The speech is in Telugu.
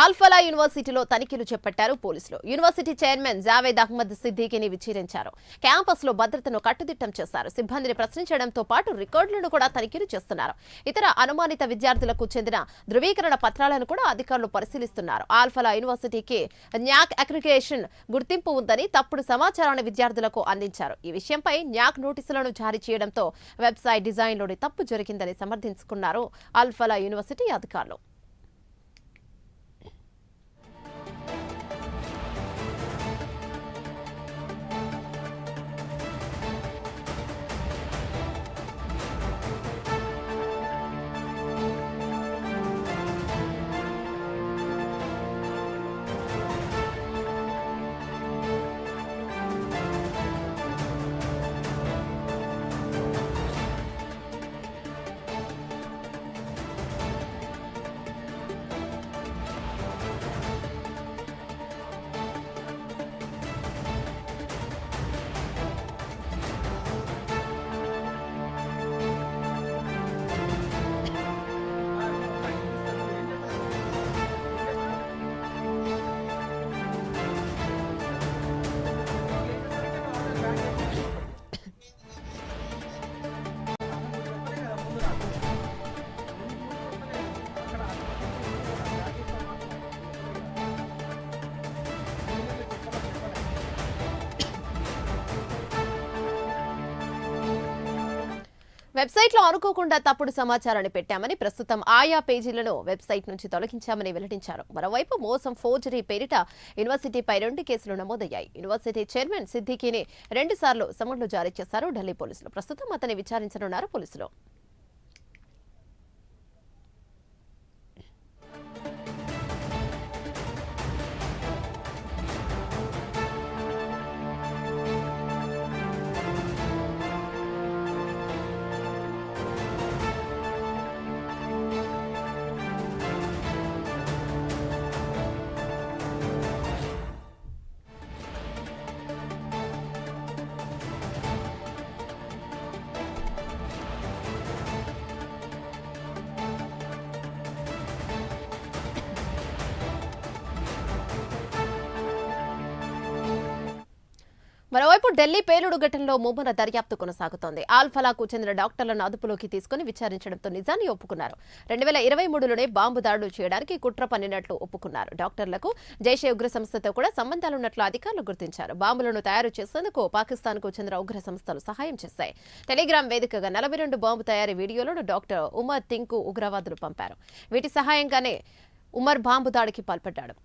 ఆల్ఫలా యూనివర్సిటీలో తనిఖీలు చేపట్టారు పోలీసులు. యూనివర్సిటీ చైర్మన్ జావేద్ అహ్మద్ సిద్దికిని విచారించారు క్యాంపస్లో భద్రతను కట్టుదిట్టం చేశారు. సిబ్బందిని ప్రశ్నించడంతో పాటు రికార్డులను కూడా తనిఖీలు చేస్తున్నారు. ఇతర అనుమానిత విద్యార్థులకు చెందిన ధృవీకరణ పత్రాలను కూడా అధికారులు పరిశీలిస్తున్నారు. ఆల్ఫలా యూనివర్సిటీకి న్యాక్ అక్రికేషన్ గుర్తింపు ఉందని తప్పుడు సమాచారాన్ని విద్యార్థులకు అందించారు. ఈ విషయంపై న్యాక్ నోటీసులను జారీ చేయడంతో వెబ్సైట్ డిజైన్లోని తప్పు జరిగిందని సమర్థించుకున్నారు ఆల్ఫలా యూనివర్సిటీ అధికారులు. వెబ్సైట్లో అనుకోకుండా తప్పుడు సమాచారాన్ని పెట్టామని ప్రస్తుతం ఆయా పేజీలను వెబ్సైట్ నుంచి తొలగించామని వెల్లడించారు. మరోవైపు మోసం ఫోర్జరీ పేరిట యూనివర్సిటీపై రెండు కేసులు నమోదయ్యాయి. యూనివర్సిటీ చైర్మన్ సిద్దికీని రెండుసార్లు సమన్లు జారీ చేశారు ఢిల్లీ పోలీసులు. ప్రస్తుతం అతన్ని విచారించనున్నారు పోలీసులు. మరోవైపు ఢిల్లీ పేలుడు ఘటనలో ముమ్మర దర్యాప్తు కొనసాగుతోంది. ఆల్ఫలాకు చెందిన డాక్టర్లను అదుపులోకి తీసుకుని విచారించడంతో నిజాన్ని ఒప్పుకున్నారు. రెండు వేల ఇరవై మూడులోనే బాంబు దాడులు చేయడానికి కుట్ర పన్నినట్లు ఒప్పుకున్నారు. డాక్టర్లకు జైషే ఉగ్ర సంస్థతో కూడా సంబంధాలున్నట్లు అధికారులు గుర్తించారు. బాంబులను తయారు చేసేందుకు పాకిస్తాన్కు చెందిన ఉగ్ర సంస్థలు సహాయం చేశాయి. టెలిగ్రామ్ వేదికగా నలభై రెండు బాంబు తయారీ వీడియోలను డాక్టర్ ఉమర్ థింకు ఉగ్రవాదులు పంపారు. వీటి సహాయంగానే ఉమర్ బాంబు దాడికి పాల్పడ్డాడు.